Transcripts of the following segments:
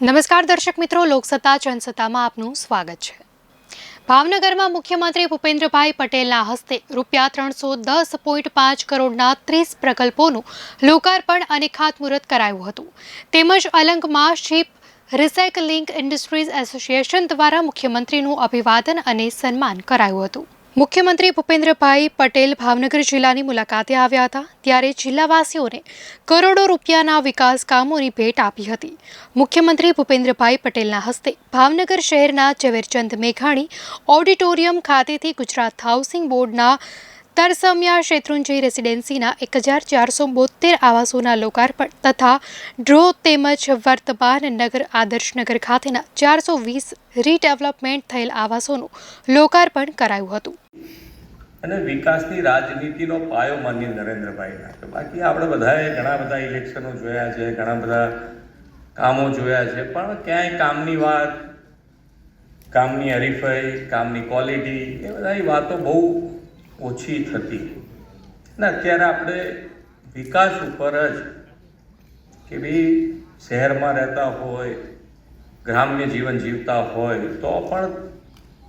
નમસ્કાર દર્શક મિત્રો, લોકસત્તા જનસત્તામાં આપનું સ્વાગત છે. ભાવનગરમાં મુખ્યમંત્રી ભૂપેન્દ્રભાઈ પટેલના હસ્તે રૂપિયા ત્રણસો દસ પોઈન્ટ પાંચ કરોડના ત્રીસ પ્રકલ્પોનું લોકાર્પણ અને ખાતમુહૂર્ત કરાયું હતું. તેમજ અલંગમાં શિપ રિસાયકલિંગ ઇન્ડસ્ટ્રીઝ એસોસિએશન દ્વારા મુખ્યમંત્રીનું અભિવાદન અને સન્માન કરાયું હતું. મુખ્યમંત્રી ભૂપેન્દ્રભાઈ પટેલ ભાવનગર જિલ્લાની મુલાકાતે આવ્યા હતા, ત્યારે જિલ્લાવાસીઓને કરોડો રૂપિયાના વિકાસ કામોની ભેટ આપી હતી. મુખ્યમંત્રી ભૂપેન્દ્રભાઈ પટેલના હસ્તે ભાવનગર શહેરના ઝવેરચંદ મેઘાણી ઓડિટોરિયમ ખાતેથી ગુજરાત હાઉસિંગ બોર્ડના તરસમિયા શેત્રુંજય રેસિડેન્સીના એક હજાર ચારસો બોતેર આવાસોના લોકાર્પણ તથા ડ્રો તેમજ વર્તમાન નગર આદર્શનગર ખાતેના ચારસો વીસ રીડેવલપમેન્ટ થયેલ આવાસોનું લોકાર્પણ કરાયું હતું. અને વિકાસની રાજનીતિનો પાયો માન્ય નરેન્દ્રભાઈ નાખ્યો. બાકી આપણે બધાએ ઘણા બધા ઇલેક્શનો જોયા છે, ઘણા બધા કામો જોયા છે, પણ ક્યાંય કામની વાત, કામની હરીફાઈ, કામની ક્વોલિટી એ બધાની વાતો બહુ ઓછી થતી. અને અત્યારે આપણે વિકાસ ઉપર જ કે ભાઈ શહેરમાં રહેતા હોય, ગ્રામ્ય જીવન જીવતા હોય, તો પણ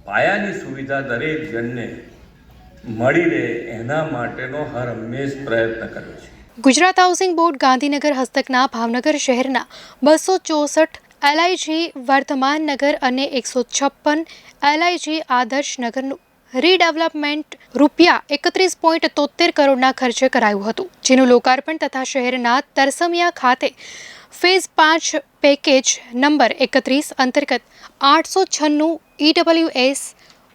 પાયાની સુવિધા દરેક જણને મળી રહે એના માટેનો હર હંમેશ પ્રયત્ન કર્યો છે. ગુજરાત હાઉસિંગ બોર્ડ ગાંધીનગર હસ્તકના ભાવનગર શહેરના બસો ચોસઠ એલઆઈજી વર્ધમાન નગર અને એકસો છપ્પન એલઆઈજી આદર્શ નગરનું રીડેવલપમેન્ટ રૂપિયા એકત્રીસ પોઈન્ટ તોતેર કરોડના ખર્ચે કરાયું હતું, જેનું લોકાર્પણ તથા શહેરના તરસમિયા ખાતે ફેઝ પાંચ પેકેજ નંબર એકત્રીસ અંતર્ગત આઠસો છન્નું ઈડબ્લ્યુએસ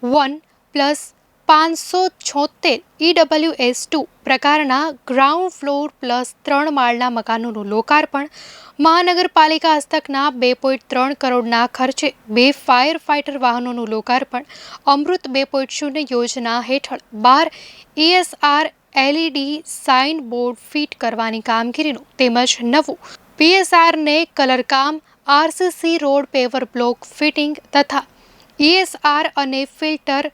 વન પ્લસ પાંચસો છોતેર ઈડબ્લ્યુએસ ટુ પ્રકારના ગ્રાઉન્ડ ફ્લોર પ્લસ ત્રણ માળના મકાનોનું લોકાર્પણ મહાનગરપાલિકા હસ્તકના બે પોઈન્ટ ત્રણ કરોડના ખર્ચે બે ફાયર ફાઇટર વાહનોનું લોકાર્પણ અમૃત બે પોઈન્ટ શૂન્ય યોજના હેઠળ બાર ESR LED sign board fit કરવાની કામગીરીનું તેમજ નવું પીએસઆરને કલરકામ RCC road paver block fitting તથા ઈએસઆર અને ફિલ્ટર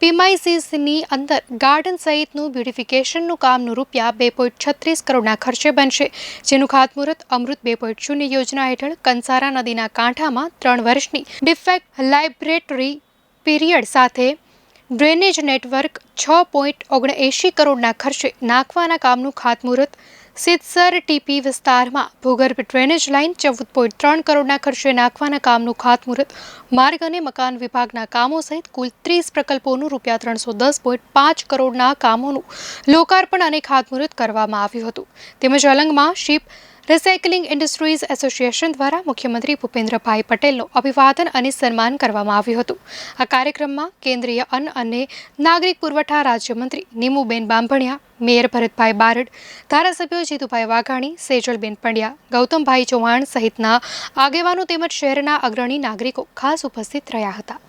પીમાઇસીસની અંદર ગાર્ડન સહિતનું બ્યુટિફિકેશનનું કામનું રૂપિયા બે પોઈન્ટ છત્રીસ કરોડના ખર્ચે બનશે. જેનું ખાતમુહૂર્ત અમૃત બે પોઈન્ટ શૂન્ય યોજના હેઠળ કંસારા નદીના કાંઠામાં ત્રણ વર્ષની ડિફેક્ટ લાઇબ્રેટરી પીરિયડ સાથે ડ્રેનેજ નેટવર્ક છ પોઈન્ટ ઓગણએંશી કરોડના ખર્ચે નાખવાના કામનું ખાતમુહૂર્ત સિત્સર ટીપી વિસ્તારમાં ભૂગર્ભ ડ્રેનેજ લાઇન ચૌદ પોઈન્ટ ત્રણ કરોડના ખર્ચે નાખવાના કામનું ખાતમુહૂર્ત. માર્ગ અને મકાન વિભાગના કામો સહિત કુલ ત્રીસ પ્રકલ્પોનું રૂપિયા ત્રણસો દસ પોઈન્ટ પાંચ કરોડના કામોનું લોકાર્પણ અને ખાતમુહૂર્ત કરવામાં આવ્યું હતું. તેમજ અલંગમાં શિપ રિસાયકલિંગ ઇન્ડસ્ટ્રીઝ એસોસિએશન દ્વારા મુખ્યમંત્રી ભૂપેન્દ્રભાઈ પટેલનું અભિવાદન અને સન્માન કરવામાં આવ્યું હતું. આ કાર્યક્રમમાં કેન્દ્રીય અન્ન અને નાગરિક પુરવઠા રાજ્યમંત્રી નીમુબેન બાંભણિયા, મેયર ભરતભાઈ બારડ, ધારાસભ્યો જીતુભાઈ વાઘાણી, સેજલબેન પંડ્યા, ગૌતમભાઈ ચૌહાણ સહિતના આગેવાનો તેમજ શહેરના અગ્રણી નાગરિકો ખાસ ઉપસ્થિત રહ્યા હતા.